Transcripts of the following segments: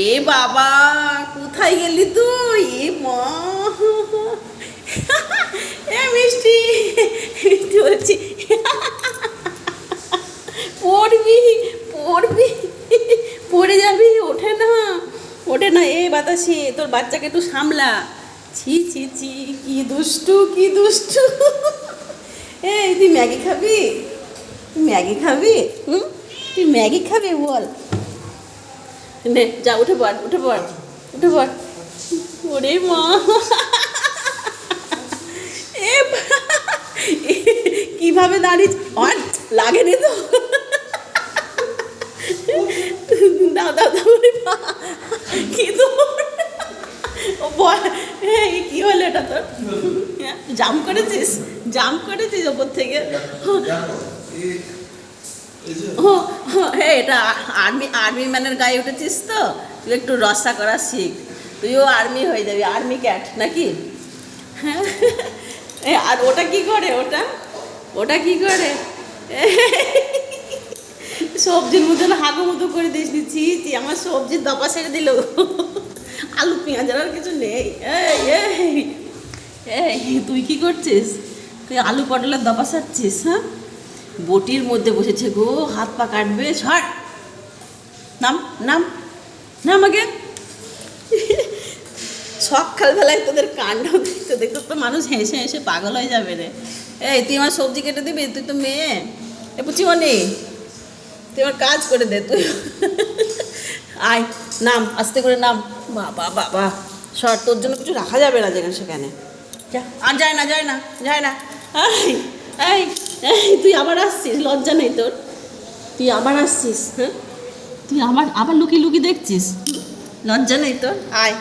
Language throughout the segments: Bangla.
এ বাবা, কোথায় গেলি তুই? এ মা। এ মিষ্টি। মিষ্টি বলছি। পড়বি পড়বি। পড়ে যাবি, ওঠে না। ওঠে না, এ বাতাসে, তোর বাচ্চাকে একটু সামলা। ছি ছি ছি, কি দুষ্টু কি দুষ্টু। এই তুই ম্যাগি খাবি? ম্যাগি খাবি? হুম? তুই ম্যাগি খাবি বল। নে যা উঠে পড় উঠে পড় উঠে পড়। ওরে মা। এ কীভাবে দাঁড়িয়ে লাগেনি তো। দাও দাও দাও ওরে মা কি কি হলো এটা তোর? হ্যাঁ, জাম করেছিস? জাম করেছিস ওপর থেকে? ও এটা আর্মি আর্মি ম্যানের গায়ে উঠেছিস তো? তুই একটু রসা করা শিখ। তুইও আর্মি হয়ে যাবি আর্মি ক্যাট নাকি? হ্যাঁ আর ওটা কি করে, ওটা? ওটা কি করে? সবজির মতন হাগু মতো করে দিস দিচ্ছি তুই আমার সবজির দপা ছেড়ে দিল। আলু, পেঁয়াজ আর কিছু নেই। এই তুই কি করছিস? তুই আলু পটলের দপা সারছিস হ্যাঁ? বটির মধ্যে বসেছে গো, হাত পা কাটবে, ছাড়। নাম নাম নাম আগে। সকালবেলায় তোদের কাণ্ড দেখতে দেখতে তো মানুষ হেসে হেসে পাগল হয়ে যাবে রে। এই, তুই আমার সবজি কেটে দিবি? তুই তো মেয়ে। এ পুচিও নেই তুই আমার কাজ করে দে, তুই। আয়, নাম, আস্তে করে নাম। বাবা বাবা সর, তোর জন্য কিছু রাখা যাবে না যেখানে সেখানে। আর যায় না যায় না যায় না। এই এই তুই আবার আসছিস? লজ্জা নেই তোর। তুই আবার আসছিস হ্যাঁ? তুই আবার আবার লুকিয়ে লুকিয়ে দেখছিস? লজ্জা নেই তোর? আয়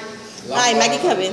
আয়, ম্যাগি খাবে।